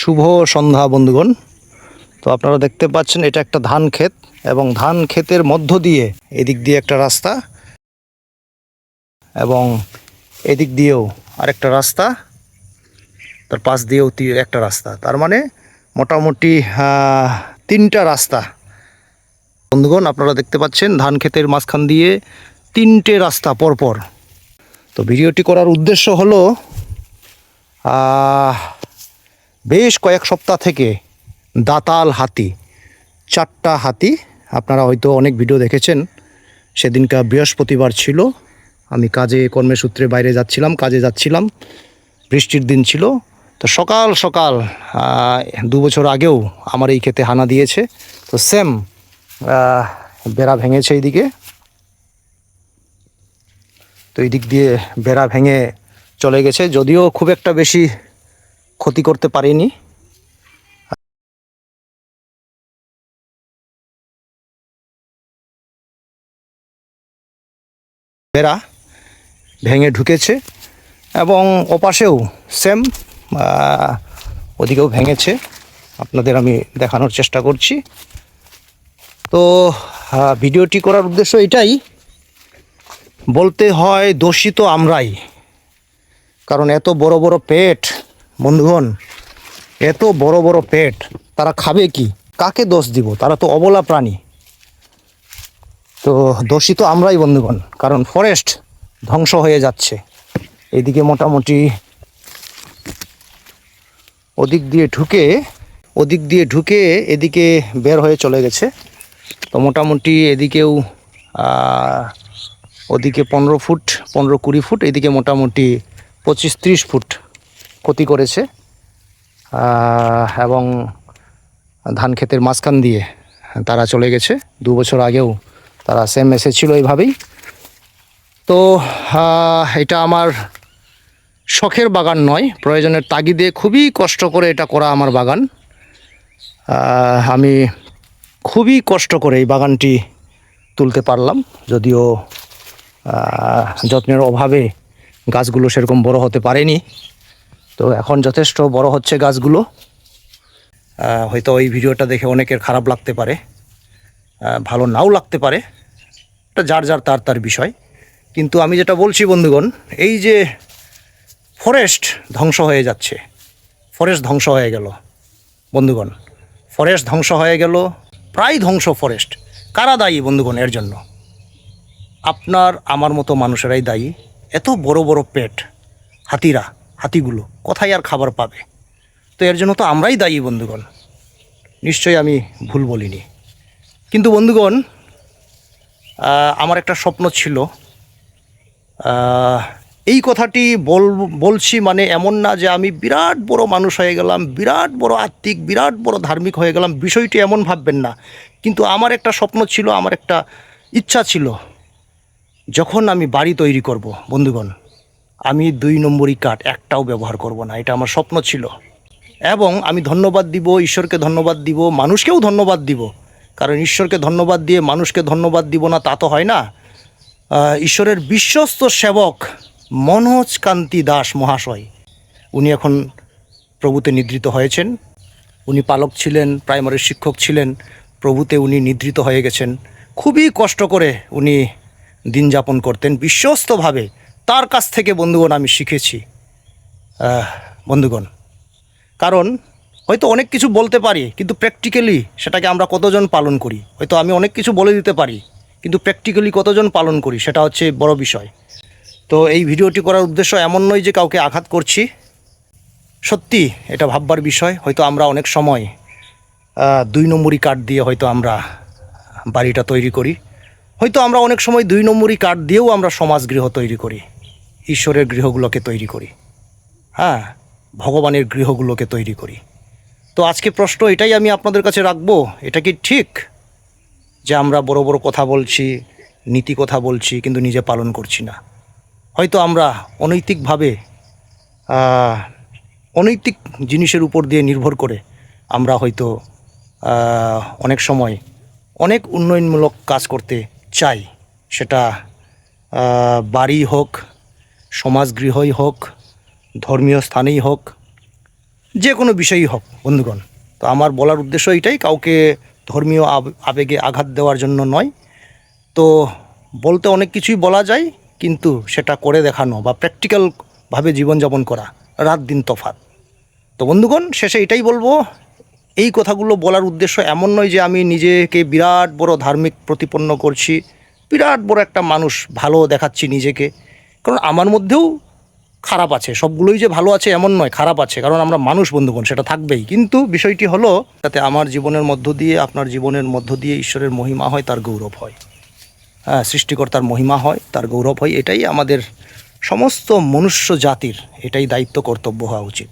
শুভ সন্ধ্যা, বন্ধুগণ। তো আপনারা দেখতে পাচ্ছেন, এটা একটা ধান ক্ষেত এবং ধান ক্ষেতের মধ্য দিয়ে এদিক দিয়ে একটা রাস্তা এবং এদিক দিয়েও আরেকটা রাস্তা, তার পাশ দিয়েও একটা রাস্তা। তার মানে মোটামুটি তিনটা রাস্তা। বন্ধুগণ, আপনারা দেখতে পাচ্ছেন, ধান ক্ষেতের মাঝখান দিয়ে তিনটে রাস্তা পরপর। তো ভিডিওটি করার উদ্দেশ্য হলো বেশ কয়েক সপ্তাহ থেকে দাতাল হাতি, চারটা হাতি, আপনারা হয়তো অনেক ভিডিও দেখেছেন। সেদিনকার বৃহস্পতিবার ছিল। আমি কাজে কর্মসূত্রে বাইরে যাচ্ছিলাম, কাজে যাচ্ছিলাম। বৃষ্টির দিন ছিল। তো সকাল সকাল দু বছর আগেও আমার এই ক্ষেতে হানা দিয়েছে। তো সেম বেড়া ভেঙেছে এইদিকে। তো এই দিক দিয়ে বেড়া ভেঙে চলে গেছে। যদিও খুব একটা বেশি ক্ষতি করতে পারেনি। বেড়া ভেঙে ঢুকেছে এবং ওপাশেও সেম ওদিকেও ভেঙেছে। আপনাদের আমি দেখানোর চেষ্টা করছি। তো ভিডিওটি করার উদ্দেশ্য এটাই, বলতে হয় দোষী তো আমরাই, কারণ এত বড় বড় পেট বন্ধুগণ, এত বড় বড় পেট, তারা খাবে কি? কাকে দোষ দিব? তারা তো অবলা প্রাণী। তো দোষী তো আমরাই বন্ধুগণ, কারণ ফরেস্ট ধ্বংস হয়ে যাচ্ছে। এদিকে মোটামুটি ওদিক দিয়ে ঢুকে, ওদিক দিয়ে ঢুকে এদিকে বের হয়ে চলে গেছে। তো মোটামুটি এদিকেও ওদিকে পনেরো ফুট, পনেরো কুড়ি ফুট, এদিকে মোটামুটি পঁচিশ ত্রিশ ফুট ক্ষতি করেছে এবং ধান ক্ষেতের মাঝখান দিয়ে তারা চলে গেছে। দু বছর আগেও তারা সেম এসেছিল এইভাবেই। তো এটা আমার শখের বাগান নয়, প্রয়োজনের তাগিদে খুবই কষ্ট করে এটা করা আমার বাগান। আমি খুবই কষ্ট করে এই বাগানটি তুলতে পারলাম, যদিও যত্নের অভাবে গাছগুলো সেরকম বড় হতে পারেনি। তো এখন যথেষ্ট বড় হচ্ছে গাছগুলো। হয়তো ওই ভিডিওটা দেখে অনেকের খারাপ লাগতে পারে ভালো নাও লাগতে পারে, এটা যার যার তার তার বিষয়। কিন্তু আমি যেটা বলছি বন্ধুগণ, এই যে ফরেস্ট ধ্বংস হয়ে যাচ্ছে ফরেস্ট ধ্বংস হয়ে গেল। বন্ধুগণ ফরেস্ট ধ্বংস হয়ে গেল, প্রায় ধ্বংস ফরেস্ট কারা দায়ী বন্ধুগণ এর জন্য? আপনার, আমার মতো মানুষেরাই দায়ী। এত বড় বড় পেট, হাতিরা। হাতিগুলো, কোথায় আর খাবার পাবে? তো এর জন্য তো আমরাই দায়ী, বন্ধুগণ। নিশ্চয়ই আমি ভুল বলিনি। কিন্তু বন্ধুগণ আমার একটা স্বপ্ন ছিল। এই কথাটি বল, বলছি মানে এমন না যে আমি বিরাট বড় মানুষ হয়ে গেলাম, বিরাট বড় আত্মিক, বিরাট বড় ধার্মিক হয়ে গেলাম, বিষয়টি এমন ভাববেন না। কিন্তু আমার একটা স্বপ্ন ছিল, আমার একটা ইচ্ছা ছিল, যখন আমি বাড়ি তৈরি করব, বন্ধুগণ। আমি দুই নম্বরই কাঠ, একটাও ব্যবহার করব না, এটা আমার স্বপ্ন ছিল। এবং আমি ধন্যবাদ দিব, ঈশ্বরকে ধন্যবাদ দিব, মানুষকেও ধন্যবাদ দিব। কারণ ঈশ্বরকে ধন্যবাদ দিয়ে মানুষকে ধন্যবাদ দিব না, তা তো হয় না। ঈশ্বরের বিশ্বস্ত সেবক মনোজ কান্তি দাস মহাশয়। উনি এখন প্রভুতে নিদ্রিত হয়েছেন। উনি পালক ছিলেন, প্রাইমারি শিক্ষক ছিলেন, প্রভুতে উনি নিদ্রিত হয়ে গেছেন। খুবই কষ্ট করে উনি দিন যাপন করতেন, বিশ্বস্তভাবে। তার কাছ থেকে বন্ধুগণ আমি শিখেছি। বন্ধুগণ, কারণ হয়তো অনেক কিছু বলতে পারি, কিন্তু প্র্যাকটিক্যালি সেটাকে আমরা কতজন পালন করি? হয়তো আমি অনেক কিছু বলে দিতে পারি, কিন্তু প্র্যাকটিক্যালি কতজন পালন করি সেটা হচ্ছে বড় বিষয়। তো এই ভিডিওটি করার উদ্দেশ্য এমন নয় যে কাউকে আঘাত করছি। সত্যি এটা ভাববার বিষয়, হয়তো আমরা অনেক সময় দুই নম্বরই কাঠ দিয়ে হয়তো আমরা বাড়িটা তৈরি করি। হয়তো আমরা অনেক সময় দুই নম্বরই কাঠ দিয়েও আমরা সমাজ গৃহ তৈরি করি। ঈশ্বরের গৃহগুলোকে তৈরি করি। হ্যাঁ ভগবানের গৃহগুলোকে তৈরি করি। তো আজকে প্রশ্ন এটাই আমি আপনাদের কাছে রাখব, এটা কি ঠিক? যে আমরা বড় বড় কথা বলছি, নীতি কথা বলছি, কিন্তু নিজে পালন করছি না। হয়তো আমরা অনৈতিকভাবে অনৈতিক জিনিসের উপর দিয়ে নির্ভর করে আমরা হয়তো অনেক সময় অনেক উন্নয়নমূলক কাজ করতে চাই। সেটা বাড়ি হোক সমাজগৃহই হোক, ধর্মীয় স্থানেই হোক, যে কোনো বিষয়ই হোক, বন্ধুগণ। তো আমার বলার উদ্দেশ্য এটাই, কাউকে ধর্মীয় আব- আবেগে আঘাত দেওয়ার জন্য নয়। তো বলতে অনেক কিছুই বলা যায়, কিন্তু সেটা করে দেখানো বা প্র্যাকটিক্যালভাবে জীবনযাপন করা রাত দিন তফাৎ। তো বন্ধুগণ, শেষে এটাই বলব, এই কথাগুলো বলার উদ্দেশ্য এমন নয় যে আমি নিজেকে বিরাট বড় ধার্মিক প্রতিপন্ন করছি, বিরাট বড় একটা মানুষ ভালো দেখাচ্ছি নিজেকে। কারণ আমার মধ্যেও খারাপ আছে, সবগুলোই যে ভালো আছে এমন নয়, খারাপ আছে, কারণ আমরা মানুষ বন্ধুগণ, সেটা থাকবেই। কিন্তু বিষয়টি হলো যাতে আমার জীবনের মধ্য দিয়ে, আপনার জীবনের মধ্য দিয়ে ঈশ্বরের মহিমা হয়, তার গৌরব হয়। হ্যাঁ সৃষ্টিকর্তার মহিমা হয়, তার গৌরব হয়, এটাই আমাদের সমস্ত মনুষ্য জাতির, এটাই দায়িত্ব, কর্তব্য হওয়া উচিত।